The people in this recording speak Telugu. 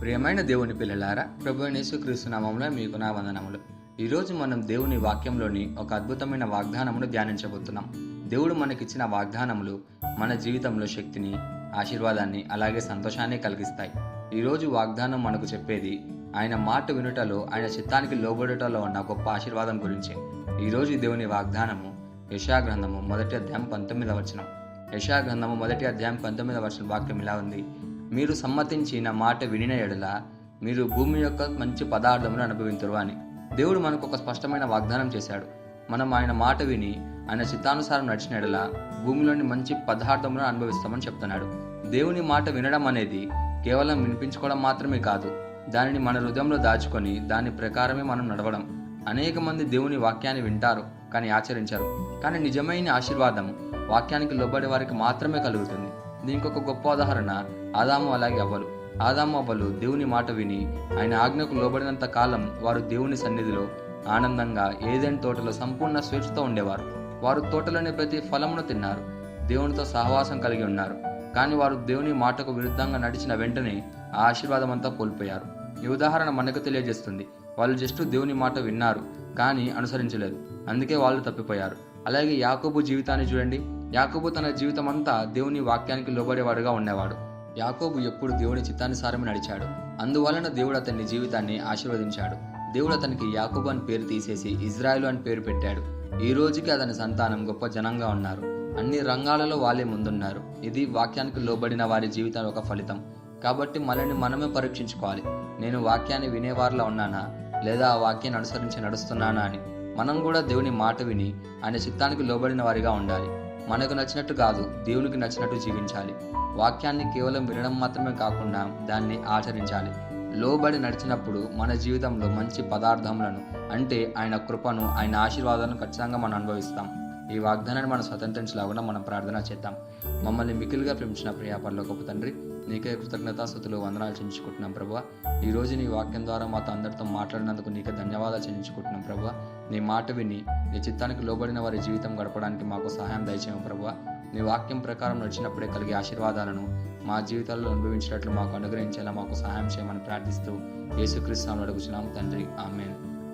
ప్రియమైన దేవుని పిల్లలారా ప్రభు యేసుక్రీస్తు నామంలో మీకు నా వందనములు. ఈరోజు మనం దేవుని వాక్యంలోని ఒక అద్భుతమైన వాగ్దానమును ధ్యానించబోతున్నాం. దేవుడు మనకిచ్చిన వాగ్దానములు మన జీవితంలో శక్తిని ఆశీర్వాదాన్ని అలాగే సంతోషాన్ని కలిగిస్తాయి. ఈరోజు వాగ్దానం మనకు చెప్పేది ఆయన మాట వినుటలో ఆయన చిత్తానికి లోబడుటలో ఉన్న గొప్ప ఆశీర్వాదం గురించి. ఈరోజు దేవుని వాగ్దానము యశాగ్రంథము మొదటి అధ్యాయం పంతొమ్మిదవ వచనం. యశాగ్రంథము మొదటి అధ్యాయం పంతొమ్మిదవ వచనం వాక్యం ఇలా ఉంది. మీరు సమ్మతించి నా మాట వినిన ఎడల మీరు భూమి యొక్క మంచి పదార్థమును అనుభవించరు అని. దేవుడు మనకు ఒక స్పష్టమైన వాగ్దానం చేశాడు. మనం ఆయన మాట విని ఆయన చిత్తానుసారం నడిచిన ఎడల భూమిలోని మంచి పదార్థములను అనుభవిస్తామని చెప్తున్నాడు. దేవుని మాట వినడం అనేది కేవలం వినిపించుకోవడం మాత్రమే కాదు దానిని మన హృదయంలో దాచుకొని దాని ప్రకారమే మనం నడవడం. అనేక మంది దేవుని వాక్యాన్ని వింటారు కానీ ఆచరించరు. కానీ నిజమైన ఆశీర్వాదం వాక్యానికి లోబడే వారికి మాత్రమే కలుగుతుంది. దీనికి ఒక గొప్ప ఉదాహరణ ఆదాము అలాగే అవ్వలు. ఆదాము అవ్వలు దేవుని మాట విని ఆయన ఆజ్ఞకు లోబడినంత కాలం వారు దేవుని సన్నిధిలో ఆనందంగా ఏదైనా తోటలో సంపూర్ణ స్వేచ్ఛతో ఉండేవారు. వారు తోటలోని ప్రతి ఫలమును తిన్నారు. దేవునితో సహవాసం కలిగి ఉన్నారు. కానీ వారు దేవుని మాటకు విరుద్ధంగా నడిచిన వెంటనే ఆ ఆశీర్వాదం అంతా కోల్పోయారు. ఈ ఉదాహరణ మనకు తెలియజేస్తుంది. వాళ్ళు జస్ట్ దేవుని మాట విన్నారు కానీ అనుసరించలేదు. అందుకే వాళ్ళు తప్పిపోయారు. అలాగే యాకోబు జీవితాన్ని చూడండి. యాకోబు తన జీవితం అంతా దేవుని వాక్యానికి లోబడేవాడుగా ఉండేవాడు. యాకోబు ఎప్పుడు దేవుని చిత్తానుసారమే నడిచాడు. అందువలన దేవుడు అతని జీవితాన్ని ఆశీర్వదించాడు. దేవుడు అతనికి యాకోబు అని పేరు తీసేసి ఇజ్రాయెల్ అని పేరు పెట్టాడు. ఈ రోజుకి అతని సంతానం గొప్ప జనంగా ఉన్నారు. అన్ని రంగాలలో వాళ్ళే ముందున్నారు. ఇది వాక్యానికి లోబడిన వారి జీవితం ఒక ఫలితం. కాబట్టి మనల్ని మనమే పరీక్షించుకోవాలి. నేను వాక్యాన్ని వినేవారిలా ఉన్నానా? లేదా ఆ వాక్యాన్ని అనుసరించి నడుస్తున్నానా అని? మనం కూడా దేవుని మాట విని ఆయన చిత్తానికి లోబడిన వారిగా ఉండాలి. మనకు నచ్చినట్టు కాదు దేవునికి నచ్చినట్టు జీవించాలి. వాక్యాన్ని కేవలం వినడం మాత్రమే కాకుండా దాన్ని ఆచరించాలి. లోబడి నడిచినప్పుడు మన జీవితంలో మంచి పదార్థములను అంటే ఆయన కృపను ఆయన ఆశీర్వాదాలను ఖచ్చితంగా మనం అనుభవిస్తాం. ఈ వాగ్దానాన్ని మనం స్వతంత్రించలాగా మనం ప్రార్థన చేద్దాం. మమ్మల్ని మికిలిగా ప్రేమించిన ప్రియాపరలో గొప్ప తండ్రి నీకే కృతజ్ఞతాస్థుతులు వందనాలు చెల్లించుకుంటున్నాం ప్రభు ఈ రోజు నీ వాక్యం ద్వారా మాతో అందరితో మాట్లాడినందుకు నీకే ధన్యవాదాలు చెల్లించుకుంటున్నాం ప్రభు నీ మాట విని నీ చిత్తానికి లోబడిన వారి జీవితం గడపడానికి మాకు సహాయం దయచేయం ప్రభు నీ వాక్యం ప్రకారం నడిచినప్పుడే కలిగే ఆశీర్వాదాలను మా జీవితాల్లో అనుభవించినట్లు మాకు అనుగ్రహించేలా మాకు సహాయం చేయమని ప్రార్థిస్తూ యేసుక్రీస్తు అడుగుచున్నాం తండ్రి. ఆమెన్.